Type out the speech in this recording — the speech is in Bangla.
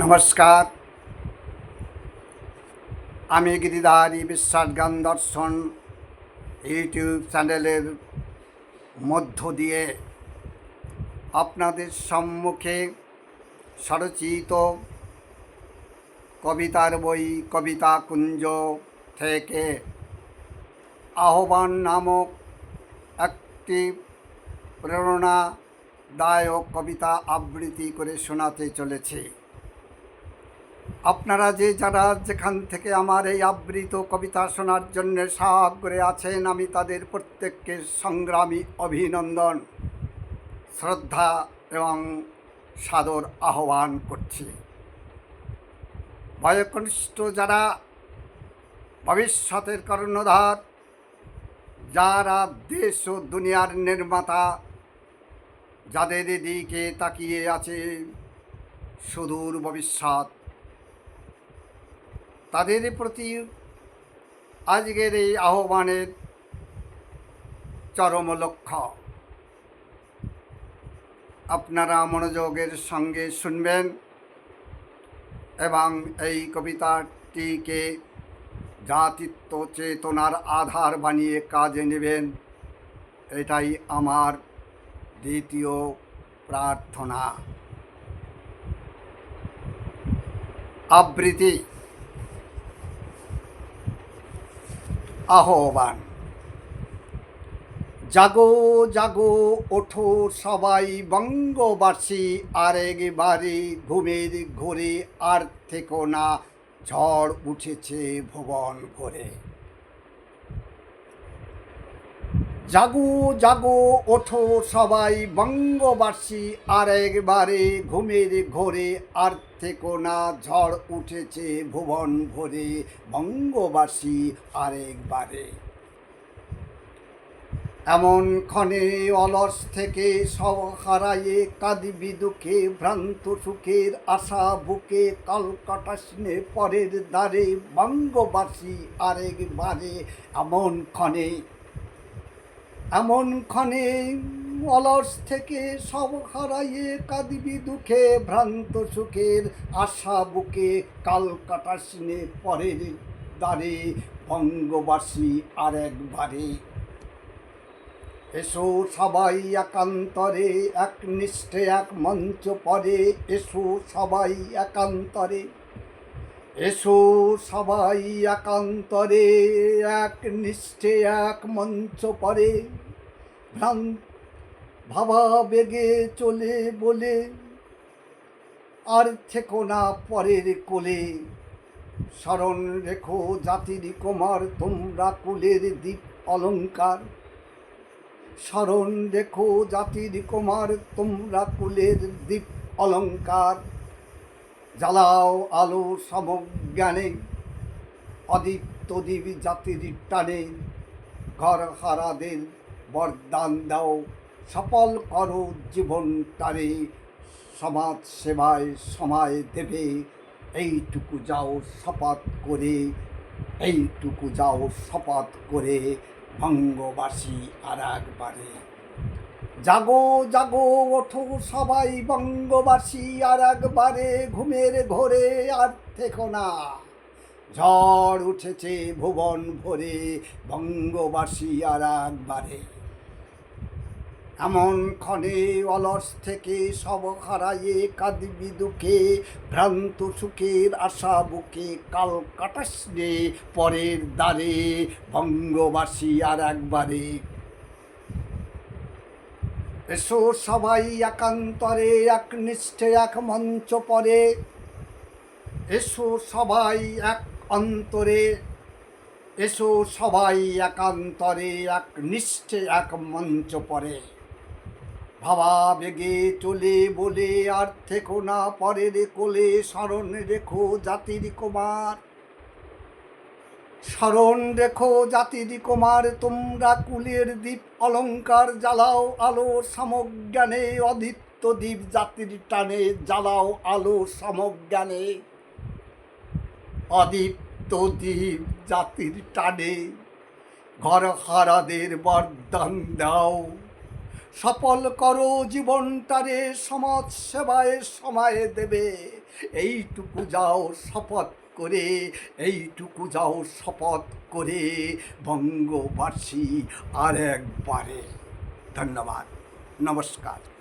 নমস্কার। আমি গিরিধারী বিশ্বাস গান দর্শন ইউটিউব চ্যানেলের মধ্য দিয়ে আপনাদের সম্মুখে স্বরচিত কবিতার বই কবিতা কুঞ্জ থেকে আহ্বান নামক একটি প্রেরণাদায়ক কবিতা আবৃত্তি করে শোনাতে চলেছি। আপনারা যে যারা যেখান থেকে আমার এই আবৃত কবিতা শোনার জন্য করে আছেন, আমি তাদের প্রত্যেককে সংগ্রামী অভিনন্দন, শ্রদ্ধা এবং সাদর আহ্বান করছি। বয়কনিষ্ঠ যারা, ভবিষ্যতের কর্ণধার, যারা দেশ ও দুনিয়ার নির্মাতা, যাদের দিকে তাকিয়ে আছে সুদূর ভবিষ্যৎ তাদের প্রতি আজকের এই আহ্বানের চরম লক্ষ্য। আপনারা মনোযোগের সঙ্গে শুনবেন এবং এই কবিতাটিকে জাতিত্ব, চেতনার আধার বানিয়ে কাজে নেবেন, এটাই আমার দ্বিতীয় প্রার্থনা। আবৃত্তি। আহ্বান। জাগো জাগো, ওঠো সবাই বঙ্গবাসী আরেকবারে ঘুমের ঘোরে আর থেকো না, ঝড় উঠেছে ভুবন ভরে জাগো জাগো, ওঠো সবাই বঙ্গবাসী। আর একবারে ঘুমের ঘোরে আর থেকো না, ঝড় উঠেছে ভুবন ভরে। বঙ্গবাসী আর একবারে এমন ক্ষণে অলস থেকে সব হারায়ে কাঁদিবি দুঃখে, ভ্রান্ত সুখের আশা বুকে কলকাটাসনে পরের দ্বারে। বঙ্গবাসী আরেকবারে, এমন ক্ষণে এমন অলস থেকে সব হারাইয়ে কাঁদিবি দুঃখে, ভ্রান্ত সুখের আশা বুকে কাল কাটাসিনে পরের দ্বারে বঙ্গবাসী আর একবারে। এসো সবাই একান্তরে, এক নিষ্ঠে, এক মঞ্চ পরে, এসো সবাই একান্তরে। এসো সবাই একান্তরে, এক নিষ্ঠে, এক মঞ্চ পরে। ভ্রান ভাবা বেগে চলে বলে, আর থেকো না পরের কোলে। স্মরণ রেখো জাতির কুমার, তোমরা কুলের দ্বীপ অলঙ্কার। স্মরণ রেখো জাতির কুমার, তোমরা কুলের দ্বীপ অলঙ্কার। জ্বালাও আলো সমজ্ঞানে, অদীপ্ত দেবী জাতির টানে। ঘর হারাদের বরদান দাও, সফল করো জীবন তারে সমাজ সেবায় সময় দেবে, এইটুকু যাও শপথ করে, এইটুকু যাও শপথ করে, বঙ্গবাসী আর একবারে। জাগো জাগো, ওঠো সবাই বঙ্গবাসী আর একবারে, ঘুমের ঘোরে আর থেকো না। ঝড় উঠেছে ভুবন ভরে, বঙ্গবাসী আর একবারে। এমন ক্ষণে অলস থেকে সব হারাইয়ে কাঁদবি দুঃখে, ভ্রান্ত সুখের আশা বুকে কাল কাটাসনে পরের দ্বারে বঙ্গবাসী আর একবারে। এসো সবাই একান্তরে, এক নিষ্ঠে, এক মঞ্চ পরে। এসো সবাই এক অন্তরে। এসো সবাই একান্তরে, এক নিষ্ঠে, এক মঞ্চ পরে। ভাবা বেগে চলে বলে আর থেকো না পরের কোলে স্মরণ রেখো জাতির কুমার। স্মরণ রেখো জাতির কুমার, তোমরা কুলের দ্বীপ অলঙ্কার জ্বালাও আলো সমজ্ঞানে অদিত্য দ্বীপ জাতির টানে জ্বালাও আলো সমজ্ঞানে। অদীপ্ত দ্বীপ জাতির টানে ঘর হারাদের বরদান দাও। সফল করো জীবনটারে, সমাজ সেবায় সময় দেবে। এইটুকু যাও শপথ করে, এইটুকু যাও শপথ করে, বঙ্গবাসী আর একবারে ধন্যবাদ। নমস্কার।